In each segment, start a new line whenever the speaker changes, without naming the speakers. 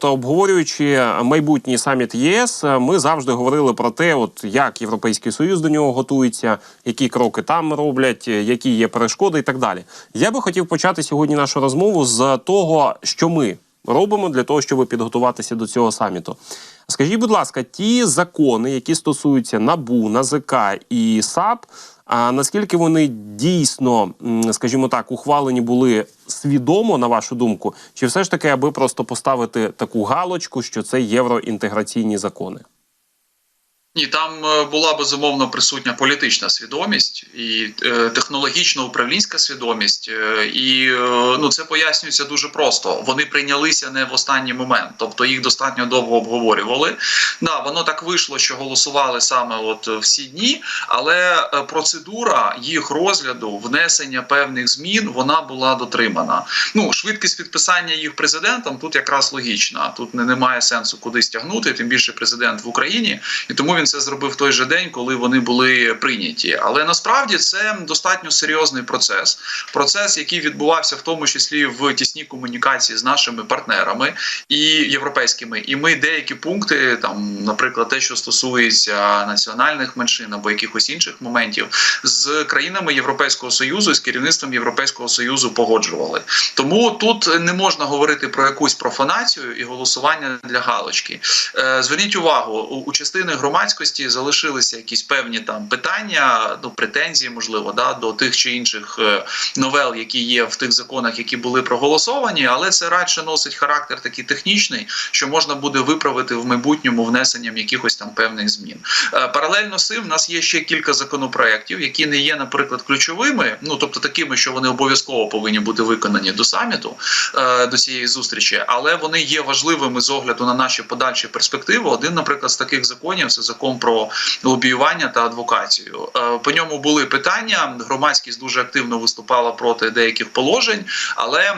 То обговорюючи майбутній саміт ЄС, ми завжди говорили про те, от як Європейський Союз до нього готується, які кроки там роблять, які є перешкоди, і так далі. Я би хотів почати сьогодні нашу розмову з того, що ми робимо для того, щоб підготуватися до цього саміту. Скажіть, будь ласка, ті закони, які стосуються НАБУ, НАЗК і САП, а наскільки вони дійсно, скажімо так, ухвалені були свідомо, на вашу думку, чи все ж таки, аби просто поставити таку галочку, що це євроінтеграційні закони?
Ні, там е, була безумовно присутня політична свідомість і е, технологічно управлінська свідомість, е, і е, ну це пояснюється дуже просто. Вони прийнялися не в останній момент, тобто їх достатньо довго обговорювали. Да, воно так вийшло, що голосували саме от всі дні, але процедура їх розгляду, внесення певних змін, вона була дотримана. Ну швидкість підписання їх президентом тут якраз логічна. Тут не немає сенсу кудись тягнути, тим більше президент в Україні, і тому він це зробив той же день, коли вони були прийняті. Але насправді це достатньо серйозний процес. Процес, який відбувався в тому числі в тісній комунікації з нашими партнерами і європейськими. І ми деякі пункти, там, наприклад, те, що стосується національних меншин або якихось інших моментів, з країнами Європейського союзу і з керівництвом Європейського союзу погоджували. Тому тут не можна говорити про якусь профанацію і голосування для галочки. Е, Зверніть увагу, у, частини громадськості залишилися якісь певні там питання, ну претензії, можливо, да, до тих чи інших е, новел, які є в тих законах, які були проголосовані, але це радше носить характер такий технічний, що можна буде виправити в майбутньому внесенням якихось там певних змін. Е, Паралельно з цим в нас є ще кілька законопроєктів, які не є, наприклад, ключовими, ну тобто такими, що вони обов'язково повинні бути виконані до саміту, е, до цієї зустрічі, але вони є важливими з огляду на наші подальші перспективи. Один, наприклад, з таких законів це закон про лобіювання та адвокацію. Е, По ньому були питання. Громадськість дуже активно виступала проти деяких положень, але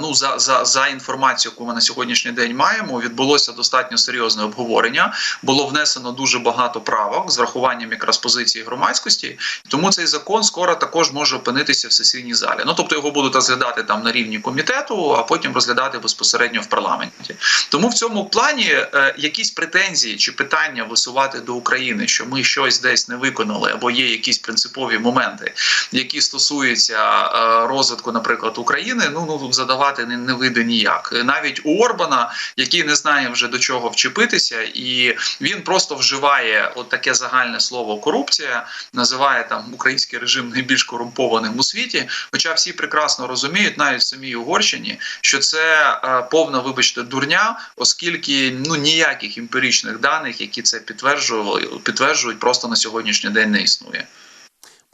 Ну, за, за, за інформацією, яку ми на сьогоднішній день маємо, відбулося достатньо серйозне обговорення. Було внесено дуже багато правок з врахуванням якраз позиції громадськості. Тому цей закон скоро також може опинитися в сесійній залі. Ну тобто його будуть розглядати там на рівні комітету, а потім розглядати безпосередньо в парламенті. Тому в цьому плані е, якісь претензії чи питання висувати до України, що ми щось десь не виконали, або є якісь принципові моменти, які стосуються е, розвитку, наприклад, України. Ну ну задавати не, не вийде ніяк. Навіть у Орбана, який не знає вже до чого вчепитися, і він просто вживає от таке загальне слово корупція, називає там український режим найбільш корумпованим у світі. Хоча всі прекрасно розуміють, навіть в самій Угорщині, що це е, повна, вибачте, дурня, оскільки ну ніяких емпіричних даних, які це підтверджують, підтверджують, просто на сьогоднішній день не існує.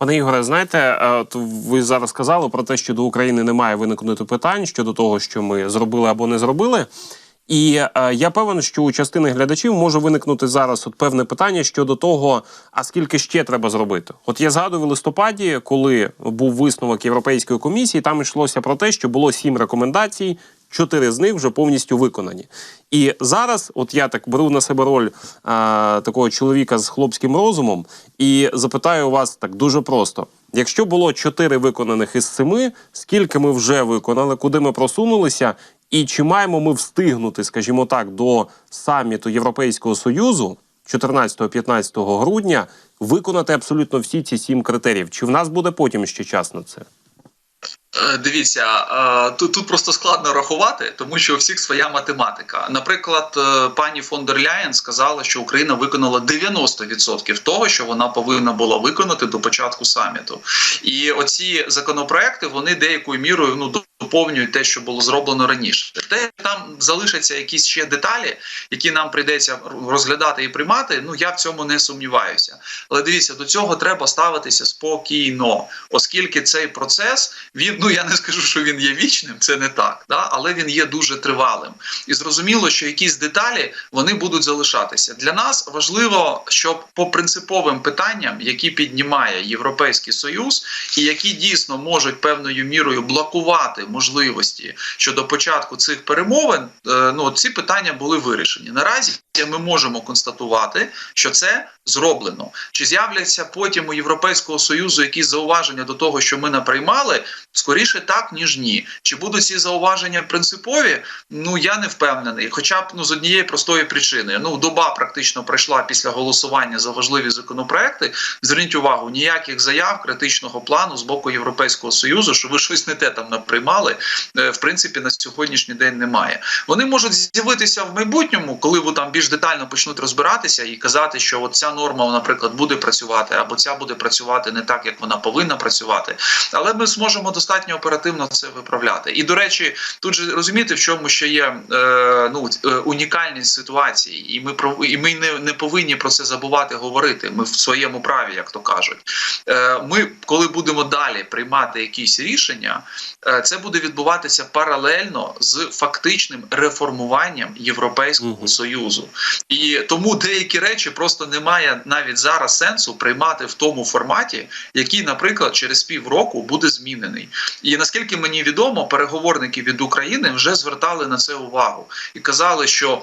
Пане Ігоре, знаєте, е, от ви зараз сказали про те, що до України не має виникнути питань щодо того, що ми зробили або не зробили. І е, я певен, що у частини глядачів може виникнути зараз от певне питання щодо того, а скільки ще треба зробити. От я згадую в листопаді, коли був висновок Європейської комісії, там йшлося про те, що було сім рекомендацій, чотири з них вже повністю виконані. І зараз, от я так беру на себе роль а, такого чоловіка з хлопським розумом, і запитаю вас так дуже просто: якщо було чотири виконаних із семи, скільки ми вже виконали, куди ми просунулися, і чи маємо ми встигнути, скажімо так, до саміту Європейського союзу 14-15 грудня виконати абсолютно всі ці сім критеріїв? Чи в нас буде потім ще час на це?
Е, Дивіться, е, тут, тут просто складно рахувати, тому що у всіх своя математика. Наприклад, е, пані фон дер Ляєн сказала, що Україна виконала 90% того, що вона повинна була виконати до початку саміту. І оці законопроекти вони деякою мірою ну доповнюють те, що було зроблено раніше. Те там залишаться якісь ще деталі, які нам прийдеться розглядати і приймати. Ну я в цьому не сумніваюся. Але дивіться, до цього треба ставитися спокійно, оскільки цей процес він ну я не скажу, що він є вічним, це не так, да? але він є дуже тривалим. І зрозуміло, що якісь деталі вони будуть залишатися. Для нас важливо, щоб по принциповим питанням, які піднімає Європейський Союз, і які дійсно можуть певною мірою блокувати можливості щодо початку цих перемовин, е, ну ці питання були вирішені. Наразі ми можемо констатувати, що це зроблено. Чи з'являться потім у Європейського союзу якісь зауваження до того, що ми наприймали? Скоріше так ніж ні. Чи будуть ці зауваження принципові? Ну я не впевнений. Хоча б ну з однієї простої причини. Ну доба практично пройшла після голосування за важливі законопроекти. Зверніть увагу, ніяких заяв критичного плану з боку Європейського союзу, що ви щось не те там наприймали. Е, В принципі, на сьогоднішній день немає. Вони можуть з'явитися в майбутньому, коли ви там більш детально почнуть розбиратися і казати, що от ця норма, наприклад, буде працювати, або ця буде працювати не так, як вона повинна працювати. Але ми зможемо достатньо оперативно це виправляти. І до речі, тут же розумієте, в чому ще є е, ну е, унікальність ситуації, і ми і ми не, не повинні про це забувати говорити. Ми в своєму праві, як то кажуть. Е, ми, коли будемо далі приймати якісь рішення, е, це буде відбуватися паралельно з фактичним реформуванням Європейського
угу.
союзу, і тому деякі речі просто немає навіть зараз сенсу приймати в тому форматі, який, наприклад, через півроку буде змінений. І наскільки мені відомо, переговорники від України вже звертали на це увагу і казали, що.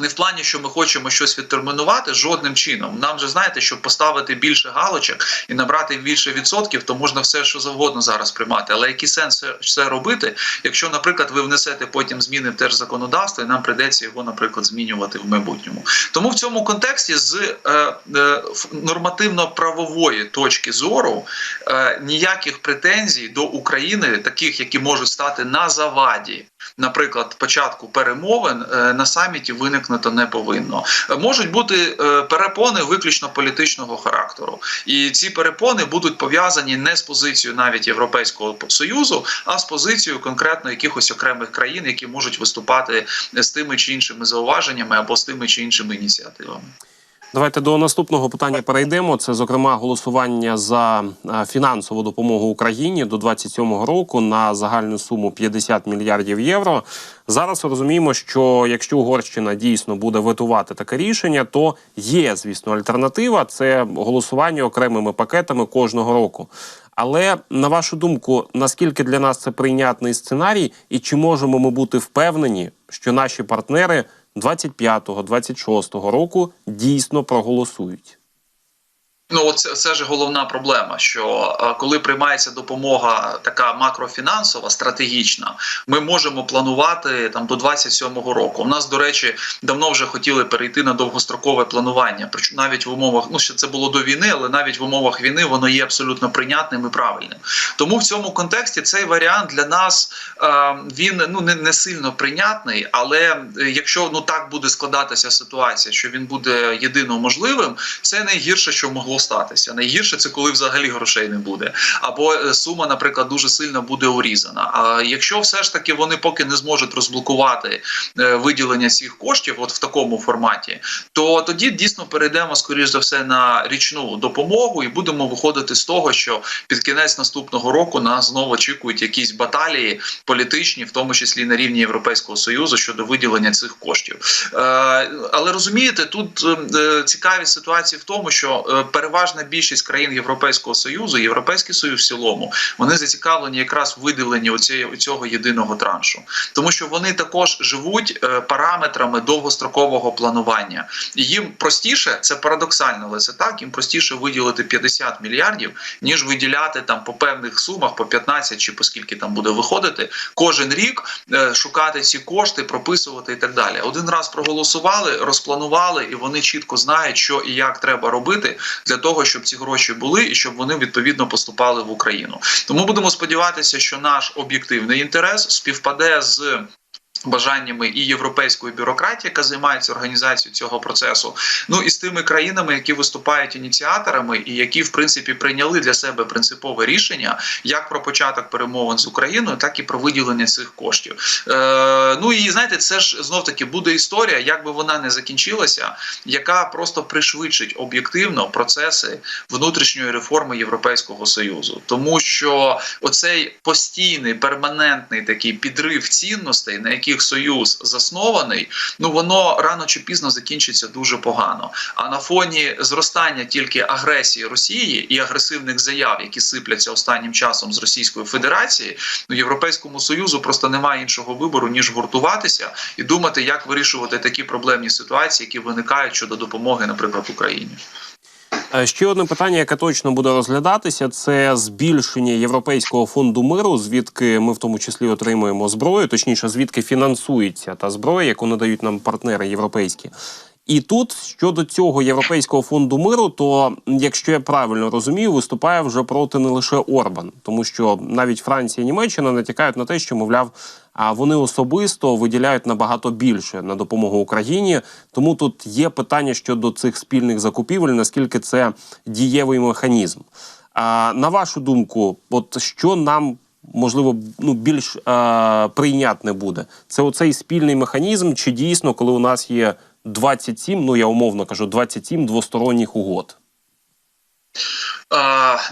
Не в плані, що ми хочемо щось відтермінувати жодним чином. Нам же знаєте, щоб поставити більше галочок і набрати більше відсотків, то можна все, що завгодно зараз приймати. Але який сенс це- робити, якщо, наприклад, ви внесете потім зміни в теж законодавство, і нам прийдеться його, наприклад, змінювати в майбутньому. Тому в цьому контексті з е, е, нормативно-правової точки зору е, ніяких претензій до України, таких, які можуть стати на заваді, наприклад, початку перемовин е, на саміті виникнути не повинно. Е, Можуть бути е, перепони виключно політичного характеру, і ці перепони будуть пов'язані не з позицією навіть Європейського союзу, а з позицією конкретно якихось окремих країн, які можуть виступати з тими чи іншими зауваженнями або з тими чи іншими ініціативами.
Давайте до наступного питання перейдемо. Це зокрема голосування за е, фінансову допомогу Україні до 27-го року на загальну суму 50 мільярдів євро. Зараз розуміємо, що якщо Угорщина дійсно буде ветувати таке рішення, то є, звісно, альтернатива це голосування окремими пакетами кожного року. Але на вашу думку, наскільки для нас це прийнятний сценарій, і чи можемо ми бути впевнені, що наші партнери 25-26 року дійсно проголосують?
Ну, це, це ж головна проблема. Що е, коли приймається допомога така макрофінансова, стратегічна, ми можемо планувати там до 27-го року. У нас, до речі, давно вже хотіли перейти на довгострокове планування. Причому навіть в умовах, ну ще це було до війни, але навіть в умовах війни воно є абсолютно прийнятним і правильним. Тому в цьому контексті цей варіант для нас е, він ну не, не сильно прийнятний. Але е, якщо ну так буде складатися ситуація, що він буде єдино можливим, це найгірше, що могло статися. Найгірше це коли взагалі грошей не буде, або е, сума, наприклад, дуже сильно буде урізана. А якщо все ж таки вони поки не зможуть розблокувати е, виділення цих коштів, от в такому форматі, то тоді дійсно перейдемо скоріш за все на річну допомогу і будемо виходити з того, що під кінець наступного року нас знову очікують якісь баталії політичні, в тому числі на рівні Європейського союзу щодо виділення цих коштів. Е, але розумієте, тут е, цікаві ситуації в тому, що е, переважна більшість країн Європейського союзу, Європейський союз в цілому, вони зацікавлені якраз в виділенні цього єдиного траншу, тому що вони також живуть е, параметрами довгострокового планування. І їм простіше, це парадоксально, але це так. Їм простіше виділити 50 мільярдів, ніж виділяти там по певних сумах, по 15 чи по скільки там буде виходити, кожен рік е, шукати ці кошти, прописувати і так далі. Один раз проголосували, розпланували, і вони чітко знають, що і як треба робити для того, щоб ці гроші були і щоб вони відповідно поступали в Україну. Тому будемо сподіватися, що наш об'єктивний інтерес співпаде з. Бажаннями і європейської бюрократії, яка займається організацією цього процесу, ну і з тими країнами, які виступають ініціаторами, і які в принципі прийняли для себе принципове рішення як про початок перемовин з Україною, так і про виділення цих коштів. Е, ну і знаєте, це ж знов таки буде історія, як би вона не закінчилася, яка просто пришвидшить об'єктивно процеси внутрішньої реформи Європейського союзу, тому що оцей постійний перманентний такий підрив цінностей, на які яких союз заснований, ну воно рано чи пізно закінчиться дуже погано. А на фоні зростання тільки агресії Росії і агресивних заяв, які сипляться останнім часом з Російської Федерації, ну європейському союзу просто немає іншого вибору ніж гуртуватися і думати, як вирішувати такі проблемні ситуації, які виникають щодо допомоги, наприклад, Україні.
Е, Ще одне питання, яке точно буде розглядатися, це збільшення Європейського фонду миру, звідки ми в тому числі отримуємо зброю, точніше, звідки фінансується та зброя, яку надають нам партнери європейські. І тут щодо цього європейського фонду миру, то якщо я правильно розумію, виступає вже проти не лише Орбан, тому що навіть Франція і Німеччина натякають на те, що мовляв, а вони особисто виділяють набагато більше на допомогу Україні. Тому тут є питання щодо цих спільних закупівель, наскільки це дієвий механізм. А на вашу думку, от що нам можливо ну більш е, прийнятне буде? Це оцей спільний механізм, чи дійсно, коли у нас є 27, ну я умовно кажу, 27 двосторонніх угод?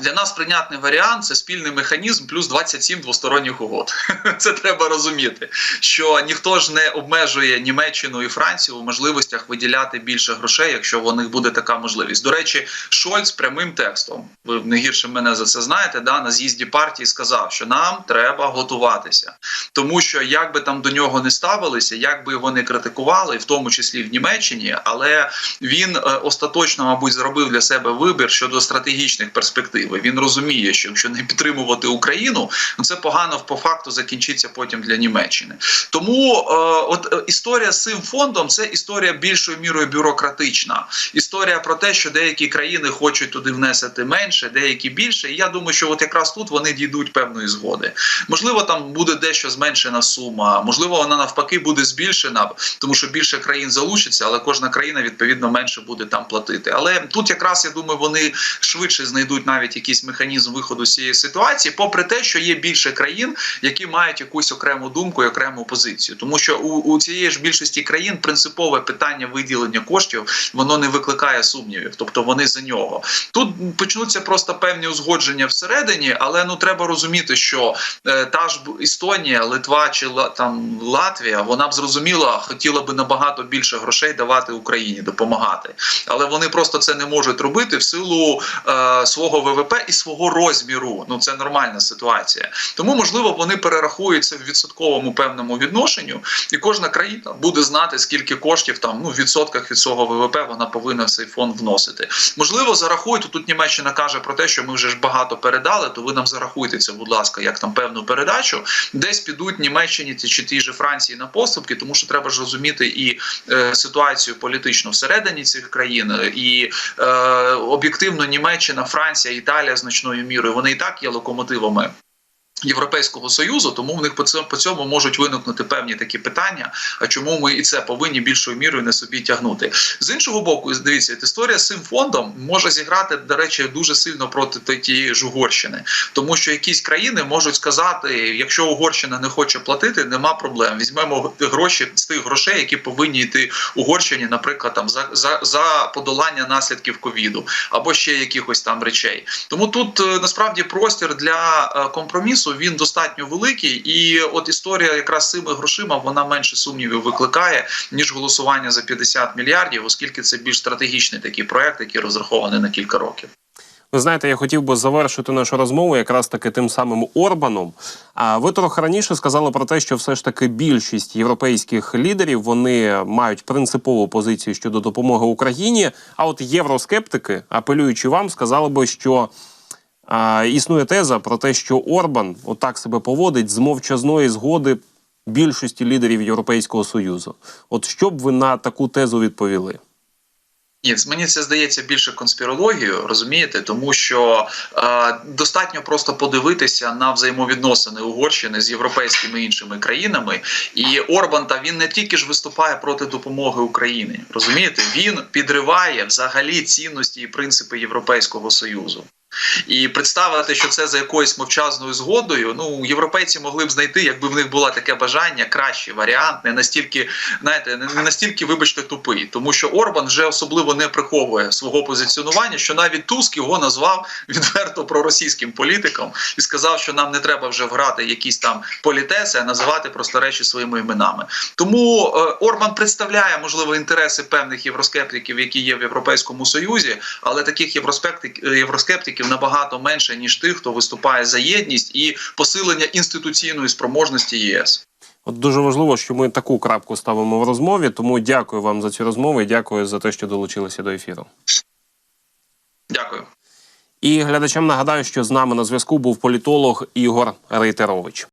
Для нас прийнятний варіант це спільний механізм плюс 27 двосторонніх угод. Це треба розуміти, що ніхто ж не обмежує Німеччину і Францію у можливостях виділяти більше грошей, якщо в них буде така можливість. До речі, Шольц прямим текстом, ви не гірше мене за це знаєте, да, на з'їзді партії сказав, що нам треба готуватися, тому що як би там до нього не ставилися, як би вони критикували, в тому числі в Німеччині, але він е, остаточно, мабуть, зробив для себе вибір щодо стратегічних перспектив. І Він розуміє, що якщо не підтримувати Україну, ну це погано по факту закінчиться потім для Німеччини. Тому е, от е, історія з цим фондом це історія більшою мірою бюрократична. Історія про те, що деякі країни хочуть туди внесити менше, деякі більше. І я думаю, що от якраз тут вони дійдуть певної згоди. Можливо, там буде дещо зменшена сума, можливо, вона навпаки буде збільшена, тому що більше країн залучиться, але кожна країна відповідно менше буде там платити. Але тут якраз я думаю, вони швидше знайдуть навіть якийсь механізм виходу з цієї ситуації, попри те, що є більше країн, які мають якусь окрему думку і окрему позицію, тому що у, у цієї ж більшості країн принципове питання виділення коштів воно не викликає сумнівів, тобто вони за нього. Тут почнуться просто певні узгодження всередині, але ну треба розуміти, що е, та ж Естонія, Литва чи там Латвія, вона б зрозуміла, хотіла би набагато більше грошей давати Україні, допомагати, але вони просто це не можуть робити в силу е, свого ВВП і свого розміру. Ну це нормальна ситуація. Тому можливо вони перерахують це в відсотковому певному відношенню, і кожна країна буде знати, скільки коштів там ну в відсотках від свого ВВП вона повинна в цей фонд вносити. Можливо, зарахують. Тут Німеччина каже про те, що ми вже ж багато передали, то ви нам зарахуйте це, будь ласка, як там певну передачу. Десь підуть Німеччині чи тій же Франції на поступки, тому що треба ж розуміти і е, ситуацію політичну всередині цих країн, і е, об'єктивно Німеччина, Франція, Італія значною мірою вони і так є локомотивами. Європейського союзу, тому в них по цьому, по цьому можуть виникнути певні такі питання. А чому ми і це повинні більшою мірою на собі тягнути? З іншого боку, дивіться, історія з цим фондом може зіграти, до речі, дуже сильно проти тієї ж Угорщини, тому що якісь країни можуть сказати: якщо Угорщина не хоче платити, нема проблем. Візьмемо гроші з тих грошей, які повинні йти Угорщині, наприклад, там за, за, за подолання наслідків ковіду або ще якихось там речей. Тому тут е, насправді простір для е, компромісу він достатньо великий, і от історія якраз цими грошима вона менше сумнівів викликає ніж голосування за 50 мільярдів, оскільки це більш стратегічний такий проект, який розрахований на кілька років.
Ви знаєте, я хотів би завершити нашу розмову якраз таки тим самим Орбаном. А ви трохи раніше сказали про те, що все ж таки більшість європейських лідерів вони мають принципову позицію щодо допомоги Україні. А от євроскептики, апелюючи вам, сказали би, що існує теза про те, що Орбан отак себе поводить з мовчазної згоди більшості лідерів Європейського союзу. От що б ви на таку тезу відповіли?
Ні, мені це здається більше конспірологією, розумієте, тому що е, достатньо просто подивитися на взаємовідносини Угорщини з європейськими іншими країнами. І Орбан та він не тільки ж виступає проти допомоги Україні, розумієте, він підриває взагалі цінності і принципи Європейського союзу. І представити, що це за якоюсь мовчазною згодою, ну європейці могли б знайти, якби в них було таке бажання, кращий варіант, не настільки, знаєте, не настільки, вибачте, тупий, тому що Орбан вже особливо не приховує свого позиціонування, що навіть Туск його назвав відверто проросійським політиком і сказав, що нам не треба вже грати якісь там політеси, а називати просто речі своїми іменами. Тому е, Орбан представляє можливо інтереси певних євроскептиків, які є в Європейському Союзі, але таких євроскептик, євроскептиків набагато менше ніж тих, хто виступає за єдність і посилення інституційної спроможності ЄС.
От дуже важливо, що ми таку крапку ставимо в розмові. Тому дякую вам за цю розмову і дякую за те, що долучилися до ефіру.
Дякую.
І глядачам нагадаю, що з нами на зв'язку був політолог Ігор Рейтерович.